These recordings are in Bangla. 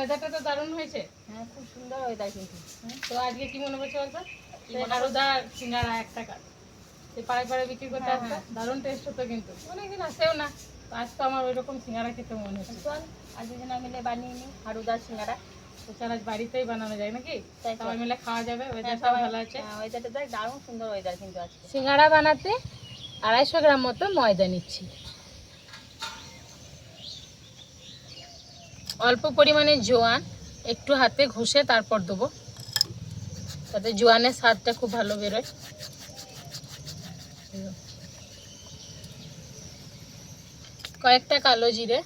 ওয়েদারটা তো দারুণ হয়েছে। হ্যাঁ খুব সুন্দর ওয়েদার কিন্তু। তো আজকে কি মনে করছে বলতো? আরোদার সিঙ্গারা এক টাকা সেই পাড়ায় পাড়ায় বিক্রি করতে হ্যাঁ, আসতো দারুণ টেস্ট হতো কিন্তু। অনেকদিন আসেও না। তো আজ তো আমার ওই রকম সিঙ্গারা খেতে মনে হচ্ছে। চল আজ দুজনে মিলে বানিয়ে নিই হারুদার সিঙ্গারা। তো চল আজ বাড়িতেই বানানো যায় নাকি? সবাই মিলে খাওয়া যাবে হ্যাঁ, ওয়েদারটাও ভালো আছে। হ্যাঁ, ওয়েদারটা দেখ দারুণ সুন্দর ওয়েদার কিন্তু আজকে। সিঙ্গারা বানাতে আড়াইশো গ্রাম মতো ময়দা নিচ্ছি। অল্প পরিমাণে জোয়ান, একটু হাতে ঘষে তারপর দেবো। তাতে জোয়ানের স্বাদটা খুব ভালো বেরোয়। কয়েকটা কালো জিরে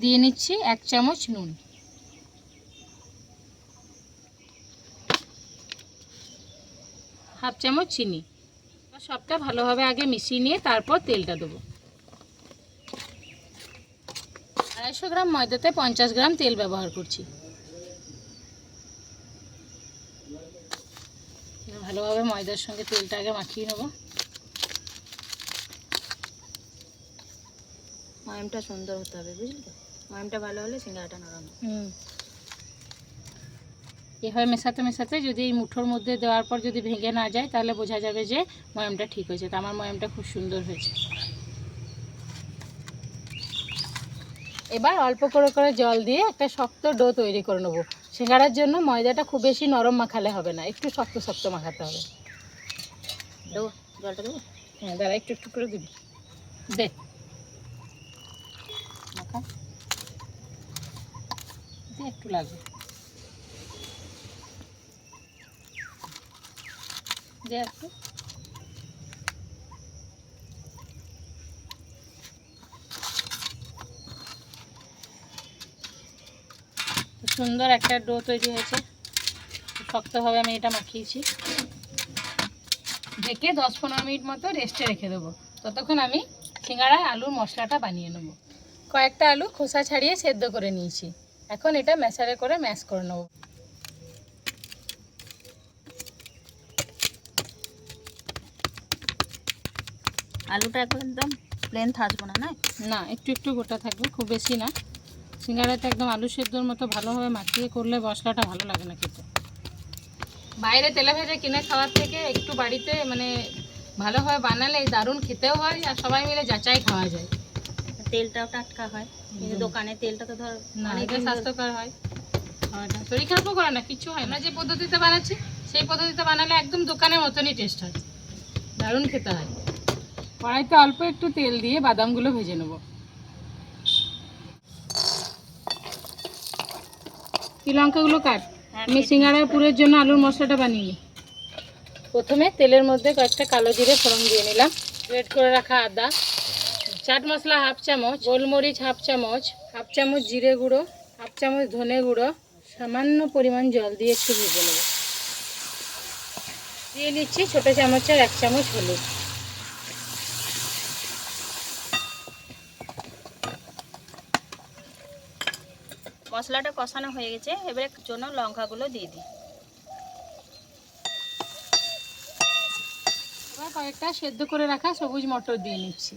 দিয়ে নিচ্ছি এক চামচ নুন। হাফ চামচ চিনি। সবটা ভালোভাবে আগে মিশিয়ে নিয়ে তারপর তেলটা দেবো। আড়াইশো গ্রাম ময়দাতে পঞ্চাশ গ্রাম তেল ব্যবহার করছি। ভালোভাবে ময়দার সঙ্গে তেলটা আগে মাখিয়ে নেব। ময়মটা সুন্দর হতে হবে বুঝলি তো? ময়মটা ভালো হলে সিঙ্গারাটা নরম হুম। এভাবে মেশাতে মেশাতে যদি এই মুঠোর মধ্যে দেওয়ার পর যদি ভেঙে না যায় তাহলে বোঝা যাবে যে ময়ামটা ঠিক হয়েছে। তো আমার ময়ামটা খুব সুন্দর হয়েছে। এবার অল্প করে করে জল দিয়ে একটা শক্ত ডো তৈরি করে নেব। সিঙ্গারার জন্য ময়দাটা খুব বেশি নরম মাখালে হবে না একটু শক্ত শক্ত মাখাতে হবে। জলটা দেবো? হ্যাঁ দাঁড়া একটু একটু করে দিবি। দে। মাখা। একটু লাগবে। দে একটু। সুন্দর একটা ডো তৈরি হয়েছে। শক্তভাবে আমি এটা মাখিয়েছি। ঢেকে দশ পনেরো মিনিট মতো রেস্টে রেখে দেবো। ততক্ষণ আমি সিঙ্গাড়ায় আলুর মশলাটা বানিয়ে নেব। কয়েকটা আলু খোসা ছাড়িয়ে সেদ্ধ করে নিয়েছি। এখন এটা ম্যাশারে করে ম্যাশ করে নেব। আলুটা এখন একদম প্লেন থাকব না? না একটু একটু গোটা থাকবে খুব বেশি না। সিঙ্গাড়াটা একদম আলু সেদ্ধর মতো ভালোভাবে মাখিয়ে করলে মশলাটা ভালো লাগে না খেতে। বাইরে তেলে ভেজে কিনে খাওয়ার থেকে একটু বাড়িতে মানে ভালোভাবে বানালে দারুণ খেতেও হয় আর সবাই মিলে যাচাই খাওয়া যায়। তেলটাও টাটকা হয়। কিন্তু দোকানে তেলটা তো ধর না অনেক এটা দিন ধরে- স্বাস্থ্যকর হয়। শরীর খারাপও করে না কিছু হয় না। যে পদ্ধতিতে বানাচ্ছি সেই পদ্ধতিতে বানালে একদম দোকানের মতনই টেস্ট হয়। দারুণ খেতে হয়। কড়াইতে অল্প একটু তেল দিয়ে বাদামগুলো ভেজে নেব। কি লঙ্কাগুলো কাট হ্যাঁ, আমি সিঙ্গাড়ার পুরের জন্য আলুর মশলাটা বানিয়ে নিই। প্রথমে তেলের মধ্যে কয়েকটা কালো জিরে ফোড়ন দিয়ে নিলাম। গ্রেট করে রাখা আদা। চাট মশলা হাফ চামচ গোলমরিচ হাফ চামচ হাফ চামচ জিরে গুঁড়ো হাফ চামচ ধনে গুঁড়ো সামান্য পরিমাণ জল দিয়ে একটু ভেজে নেব। দিয়ে নিচ্ছি ছোটো চামচের এক চামচ হলুদ। মশলাটা কষানো হয়ে গেছে এবারে জন্য লঙ্কাগুলো দিয়ে দিই। এবার কয়েকটা সেদ্ধ করে রাখা সবুজ মটর দিয়ে নিচ্ছি।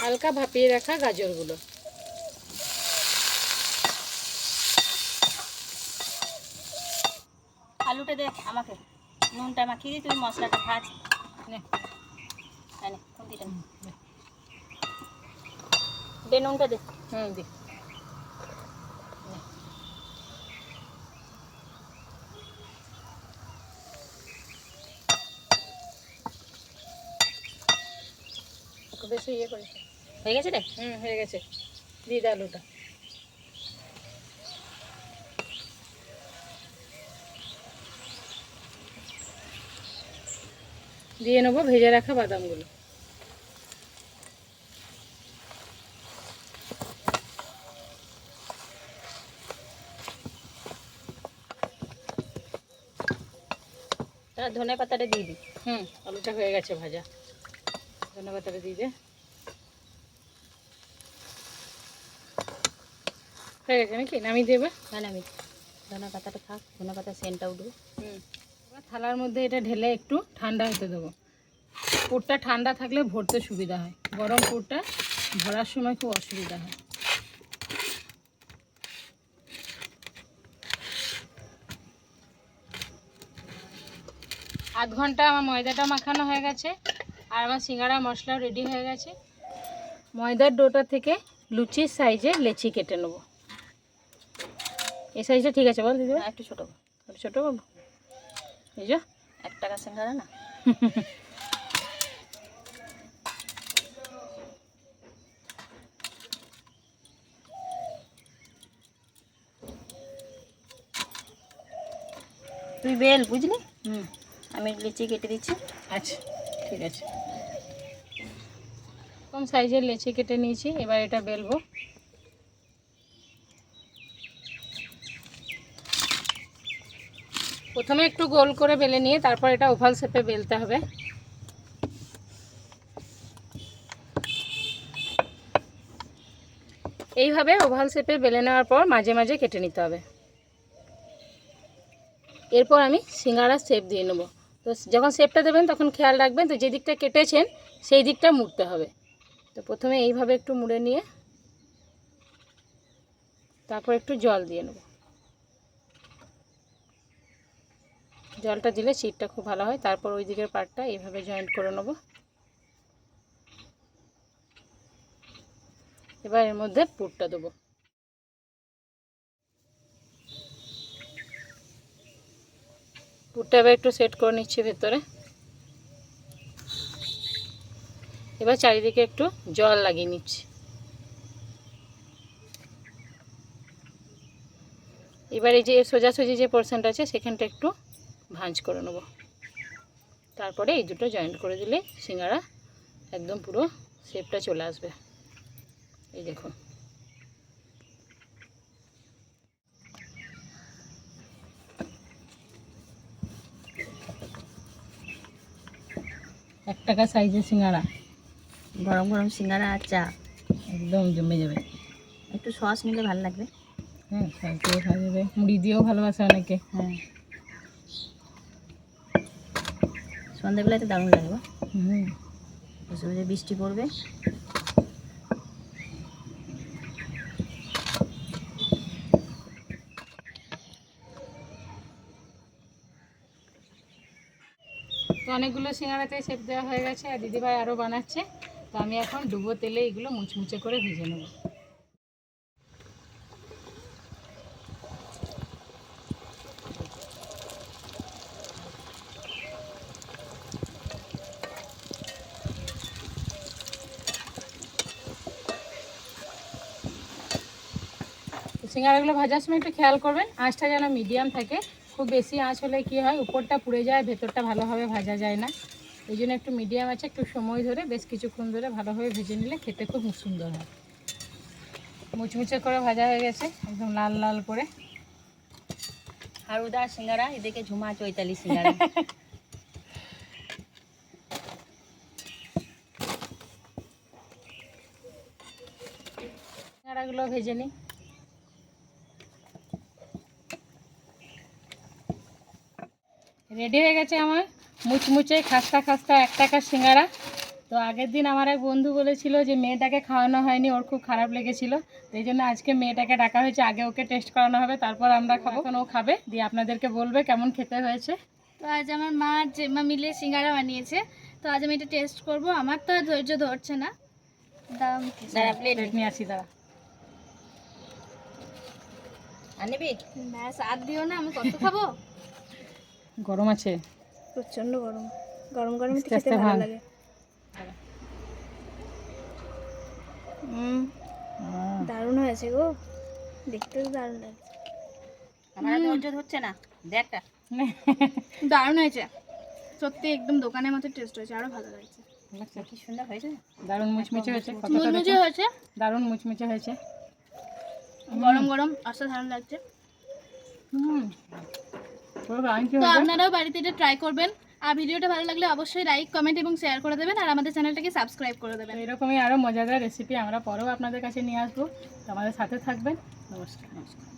হালকা ভাপিয়ে রাখা গাজরগুলো। আলুটা দে আমাকে নুনটা মাখিয়ে দিই তুমি মশলাটা ভাজ। নে, হ্যাঁ নে। খুন্তিটা দে নুনটা দে। হুম দি। বেশি ইয়ে করেছে। হয়ে গেছে রে? হুম হয়ে গেছে। দিয়ে দে আলুটা। দিয়ে নেব ভেজে রাখা বাদামগুলো। তাহলে ধনে পাতাটা দিয়ে দিই। হুম। আলুটা হয়ে গেছে ভাজা। ধনে পাতাটা দিয়ে দে। হয়ে গেছে নাকি? নামিয়ে দেবে হ্যাঁ নামি ধনে পাতাটা থাক ধনে পাতা সেন্টটা উঠবে হুম। এবার থালার মধ্যে এটা ঢেলে একটু ঠান্ডা হতে দেবো। পুরটা ঠান্ডা থাকলে ভরতে সুবিধা হয়। গরম পুরটা ভরার সময় খুব অসুবিধা হয়। আধ ঘণ্টা আমার ময়দাটা মাখানো হয়ে গেছে আর আমার সিঙ্গারা মশলাও রেডি হয়ে গেছে। ময়দার ডোটা থেকে লুচির সাইজে লেচি কেটে নেব। এই সাইজটা ঠিক আছে বল দিদি হ্যাঁ, একটু ছোটো একটু ছোটো করব এই যে। এক টাকা সিঙ্গারা না? তুই বেল বুঝলি? হুম। আমি লিচি কেটে দিচ্ছি। আচ্ছা ঠিক আছে। কম সাইজের লেচি কেটে নিয়েছি, এবার এটা বেলবো। প্রথমে একটু গোল করে বেলে নিয়ে তারপর এটা ওভাল শেপে বেলতে হবে। এইভাবে ওভাল শেপে বেলে নেওয়ার পর মাঝে মাঝে কেটে নিতে হবে। এরপর আমি সিঙ্গারা শেপ দিয়ে নেব। তো যখন শেপটা দেবেন, তখন খেয়াল রাখবেন, তো যে দিকটা কেটেছেন, সেই দিকটা মুড়তে হবে। তো প্রথমে এইভাবে একটু মুড়ে নিয়ে, তারপর একটু জল দিয়ে নেব। জলটা দিলে চিটটা খুব ভালো হয়, তারপর ওই দিকের পার্টটা এইভাবে জয়েন্ট করে নেব। এবার এর মধ্যে পুরটা দেবো। পুরটা এবার একটু সেট করে নিচ্ছি ভেতরে। এবার চারিদিকে একটু জল লাগিয়ে নিচ্ছি। এবার এই যে সোজাসুজি যে পোর্শনটা আছে, সেখানটা একটু ভাঁজ করে নেব। তারপরে এই দুটো জয়েন্ট করে দিলে সিঙ্গারা একদম পুরো শেপটা চলে আসবে। এই দেখুন। টাকা সাইজের সিঙ্গারা। গরম গরম সিঙ্গারা আর চা। একদম জমে যাবে। একটু সস নিলে ভালো লাগবে। হ্যাঁ সস দিয়ে ভালো যাবে মুড়ি দিয়েও ভালোবাসে অনেকে। হ্যাঁ। সন্ধ্যাবেলাতে দারুণ লাগবে হুম। বসে বসে বৃষ্টি পড়বে। তো অনেকগুলো সিঙ্গারাতে শেপ দেওয়া হয়ে গেছে, আর দিদিভাই আরও বানাচ্ছে। তো আমি এখন ডুবো তেলে এগুলো মুচমুচে করে ভেজে নেব। সিঙ্গারাগুলো ভাজার সময় একটু খেয়াল করবেন, আঁচটা যেন মিডিয়াম থাকে। খুব বেশি আঁচ হলে কি হয়? উপরটা পুড়ে যায় ভেতরটা ভালোভাবে ভাজা যায় না। এই জন্য একটু মিডিয়াম আছে একটু সময় ধরে বেশ কিছুক্ষণ ধরে ভালোভাবে ভেজে নিলে খেতে খুব সুন্দর হয়। মুচমুচে করে ভাজা হয়ে গেছে একদম লাল লাল করে। হারুদা সিঙ্গারা এদিকে ঝুমা চৈতালি সিঙ্গারা। সিঙ্গারাগুলো ভেজে নিই। রেডি হয়ে গেছে আমার? মুচমুচে খাস্তা খাস্তা এক টাকার সিঙ্গারা। তো আগের দিন আমার এক বন্ধু বলেছিল যে মেয়েটাকে খাওয়ানো হয়নি ওর খুব খারাপ লেগেছিল। তো এই জন্য আজকে মেয়েটাকে ডাকা হয়েছে আগে ওকে টেস্ট করানো হবে তারপর আমরা খাব। ও খাবে দিয়ে আপনাদেরকে বলবে কেমন খেতে হয়েছে। তো আজ আমার মা আর জেম্মা মিলে সিঙ্গারা বানিয়েছে। তো আজ আমি এটা টেস্ট করব আমার তো আর ধৈর্য ধরছে না। দাম দাঁড়া প্লেট প্লেট নিয়ে আসি দাঁড়া। আনবি? ব্যাস আর দিও না আমি কত খাব? গরম আছে? প্রচণ্ড গরম। গরম গরম আস্তে ভালো লাগে। দারুণ হয়েছে গো। দেখতে দারুণ লাগছে। আমার ধৈর্য ধরছে না। দেখটা দারুণ হয়েছে। সত্যি একদম দোকানের মতো টেস্ট হয়েছে আরও ভালো লাগছে? কি সুন্দর হয়েছে। দারুণ মুচমুচে হয়েছে কতটা মুচমুচে হয়েছে। দারুণ মুচমুচে হয়েছে। গরম গরম অসাধারণ লাগছে। হুম। তো আপনারাও বাড়িতে এটা ট্রাই করবেন। আর ভিডিওটা ভালো লাগলে অবশ্যই লাইক কমেন্ট এবং শেয়ার করে দেবেন। আর আমাদের চ্যানেলটাকে সাবস্ক্রাইব করে দেবেন। এরকমই আরও মজাদার রেসিপি আমরা পরেও আপনাদের কাছে নিয়ে আসব। তো আমাদের সাথে থাকবেন। নমস্কার। নমস্কার।